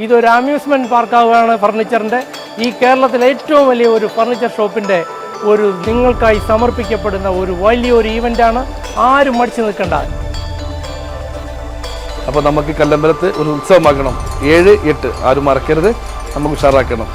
ഇതൊരു അമ്യൂസ്മെന്റ് പാർക്കാവുകയാണ് ഫർണിച്ചറിന്റെ ഈ കേരളത്തിലെ ഏറ്റവും വലിയ ഒരു ഫർണിച്ചർ ഷോപ്പിന്റെ ഒരു നിങ്ങൾക്കായി സമർപ്പിക്കപ്പെടുന്ന ഒരു വലിയൊരു ഈവന്റാണ് ആരും മടിച്ചു നിൽക്കണ്ട. അപ്പോൾ നമുക്ക് കല്ലമ്പലത്ത് ഒരു ഉത്സവമാക്കണം ഏഴ് എട്ട് ആരും മറക്കരുത്. നമുക്ക് ഉഷാറാക്കണം.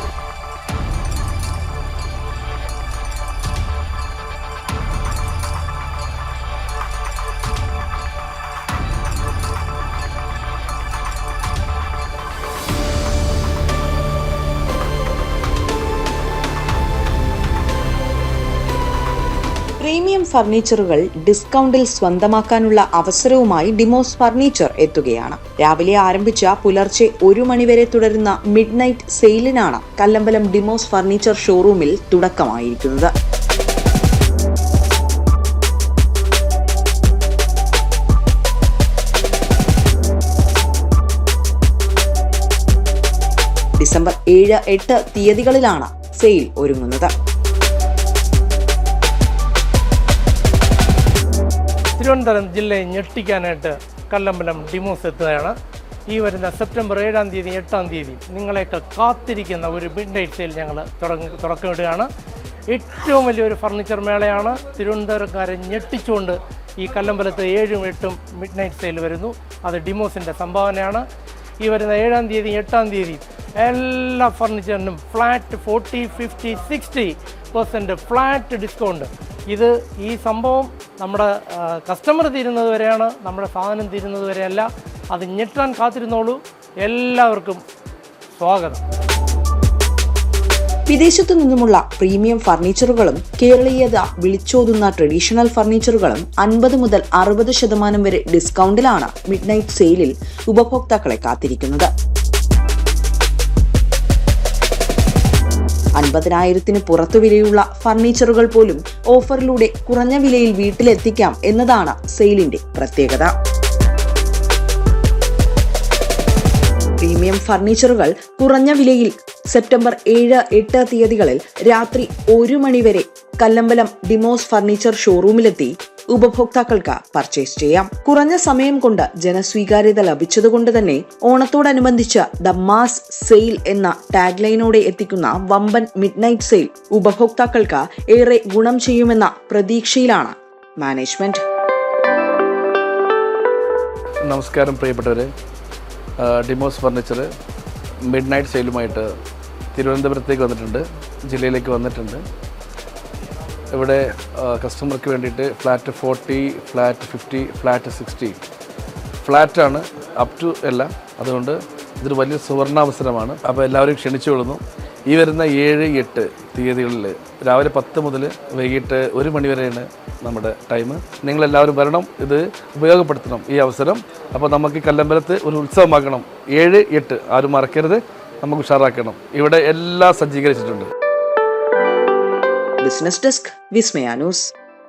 പ്രീമിയം ഫർണിച്ചറുകൾ ഡിസ്കൗണ്ടിൽ സ്വന്തമാക്കാനുള്ള അവസരവുമായി ഡിമോസ് ഫർണിച്ചർ എത്തുകയാണ്. രാവിലെ ആരംഭിച്ച പുലർച്ചെ ഒരു മണിവരെ തുടരുന്ന mid night സെയിലിനാണ് Kallambalam Demos furniture ഷോറൂമിൽ തുടക്കമായിരിക്കുന്നത്. ഡിസംബർ ഏഴ് എട്ട് തീയതികളിലാണ് സെയിൽ ഒരുങ്ങുന്നത്. തിരുവനന്തപുരം ജില്ലയെ ഞെട്ടിക്കാനായിട്ട് കല്ലമ്പലം ഡിമോസ് എത്തുകയാണ്. ഈ വരുന്ന സെപ്റ്റംബർ ഏഴാം തീയതി എട്ടാം തീയതി നിങ്ങളെയൊക്കെ കാത്തിരിക്കുന്ന ഒരു മിഡ് നൈറ്റ് സെയിൽ ഞങ്ങൾ തുടങ്ങി തുടക്കമിടുകയാണ് ഏറ്റവും വലിയൊരു ഫർണിച്ചർ മേളയാണ്. തിരുവനന്തപുരക്കാരെ ഞെട്ടിച്ചുകൊണ്ട് ഈ കല്ലമ്പലത്ത് ഏഴും എട്ടും മിഡ് നൈറ്റ് സെയിൽ വരുന്നു. അത് ഡിമോസിന്റെ സംഭാവനയാണ്. ഈ വരുന്ന ഏഴാം തീയതി എട്ടാം തീയതി എല്ലാ ഫർണിച്ചറിനും flat forty fifty sixty percent flat discount ഇത് ഈ സംഭവം നമ്മുടെ കസ്റ്റമർ തീരുന്നത് വരെയാണ് നമ്മുടെ സാധനം തീരുന്നത് വരെയല്ല. അത് ഞെട്ടാൻ കാത്തിരുന്നോളൂ. എല്ലാവർക്കും സ്വാഗതം. വിദേശത്തു നിന്നുമുള്ള പ്രീമിയം ഫർണിച്ചറുകളും കേരളീയത വിളിച്ചോതുന്ന ട്രഡീഷണൽ ഫർണിച്ചറുകളും അൻപത് മുതൽ അറുപത് ശതമാനം വരെ ഡിസ്കൗണ്ടിലാണ് മിഡ് നൈറ്റ് സെയിലിൽ ഉപഭോക്താക്കളെ കാത്തിരിക്കുന്നത്. അൻപതിനായിരത്തിന് പുറത്തു വിലയുള്ള ഫർണിച്ചറുകൾ പോലും ഓഫറിലൂടെ കുറഞ്ഞ വിലയിൽ വീട്ടിലെത്തിക്കാം എന്നതാണ് സെയിലിന്റെ പ്രത്യേകത. പ്രീമിയം ഫർണിച്ചറുകൾ കുറഞ്ഞ വിലയിൽ സെപ്റ്റംബർ ഏഴ് എട്ട് തീയതികളിൽ രാത്രി ഒരു മണിവരെ കല്ലമ്പലം ഡിമോസ് ഫർണിച്ചർ ഷോറൂമിലെത്തി. ഉപഭോക്താക്കൾക്ക് പർച്ചേസ് ചെയ്യാം. കുറഞ്ഞ സമയം കൊണ്ട് ജനസ്വീകാര്യത ലഭിച്ചതുകൊണ്ട് തന്നെ ഓണത്തോടനുബന്ധിച്ച് ദ മാസ് സെയിൽ എന്ന ടാഗ് ലൈനോടെ എത്തിക്കുന്ന വമ്പൻ മിഡ് നൈറ്റ് സെയിൽ ഉപഭോക്താക്കൾക്ക് ഏറെ ഗുണം ചെയ്യുമെന്ന പ്രതീക്ഷയിലാണ് മാനേജ്മെന്റ് നമസ്കാരം പ്രിയപ്പെട്ടവരെ. ഡിമോസ് ഫർണിച്ചർ മിഡ് നൈറ്റ് സെയിലുമായിട്ട് തിരുവനന്തപുരത്തേക്ക് വന്നിട്ടുണ്ട്. ജില്ലയിലേക്ക് വന്നിട്ടുണ്ട്. ഇവിടെ കസ്റ്റമർക്ക് വേണ്ടിയിട്ട് flat forty flat fifty flat sixty ഫ്ലാറ്റാണ് up to എല്ലാം അതുകൊണ്ട് ഇതൊരു വലിയ സുവർണാവസരമാണ്. അപ്പോൾ എല്ലാവരും ക്ഷണിച്ചു കൊള്ളുന്നു. ഈ വരുന്ന ഏഴ് എട്ട് തീയതികളിൽ രാവിലെ പത്ത് മുതൽ വൈകിട്ട് ഒരു മണി വരെയാണ് നമ്മുടെ ടൈം. നിങ്ങളെല്ലാവരും വരണം. ഇത് ഉപയോഗപ്പെടുത്തണം ഈ അവസരം. അപ്പോൾ നമുക്ക് കല്ലമ്പലത്ത് ഒരു ഉത്സവമാക്കണം. ഏഴ് എട്ട് ആരും മറക്കരുത്. നമുക്ക് ഉഷാറാക്കണം. ഇവിടെ എല്ലാം സജ്ജീകരിച്ചിട്ടുണ്ട്. ബിസിനസ് ഡെസ്ക് വിസ്മയ ന്യൂസ്